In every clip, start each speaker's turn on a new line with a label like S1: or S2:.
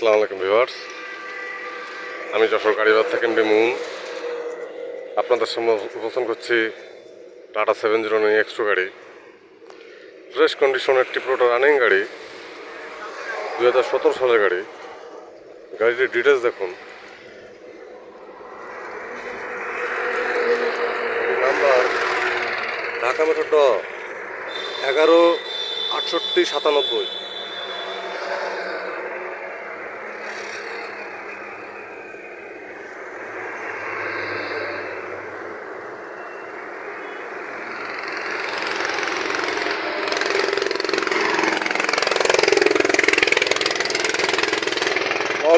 S1: আসসালামু আলাইকুম আমি যশোর গাড়িবাদ থেকে বিমুন আপনাদের সামনে উপস্থান করছি টাটা সেভেন জিরো নাইন এক্সট্রো গাড়ি। ফ্রেশ কন্ডিশনের টিপ্রোটা রানিং গাড়ি দু হাজার সতেরো সালের গাড়ি। গাড়িটির ডিটেলস দেখুন। নাম্বার ঢাকা মেট্রো ড এগারো আটষট্টি সাতানব্বই।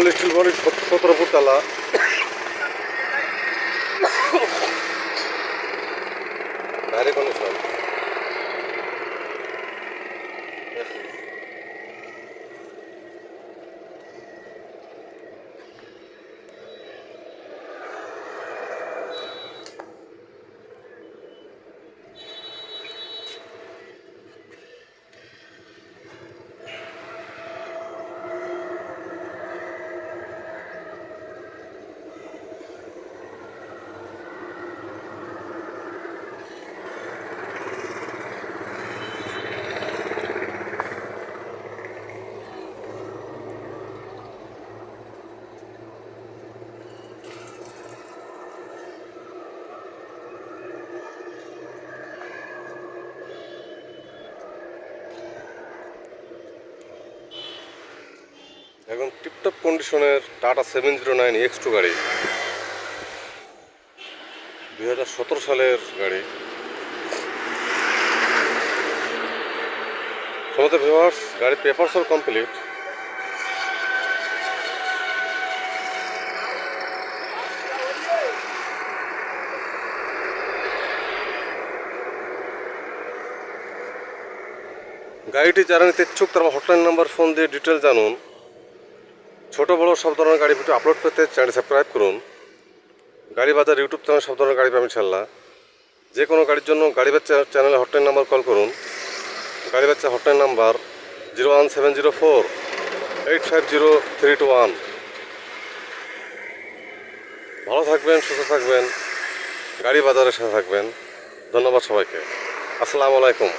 S1: অল স্টিল বডি সতেরো ফুট তালা। কন্ডিশন। এখন টিপটপ কন্ডিশনের Tata seven zero nine X two গাড়ি। দুই হাজার সতেরো সালের গাড়ি। সমস্ত ভিউয়ার্স গাড়ির পেপারস অল কমপ্লিট গাড়িটি যারা নিতে ইচ্ছুক তারা হটলাইন নাম্বার ফোন দিয়ে ডিটেল জানুন। ছোট বড় সব ধরনের গাড়ি ভিডিও আপলোড করতে চ্যানেল সাবস্ক্রাইব করুন। গাড়ি বাজার ইউটিউব চ্যানেল সব ধরনের গাড়ি পাবেন ইনশাল্লাহ যে কোনো গাড়ির জন্য গাড়ি বাচ্চা চ্যানেলে হটলাইন নাম্বার কল করুন। গাড়ি বাচ্চা hotline number zero one seven zero four eight five zero three two one ভালো থাকবেন, সুস্থ থাকবেন। গাড়ি বাজারের সাথে থাকবেন। ধন্যবাদ সবাইকে। আসসালামু আলাইকুম।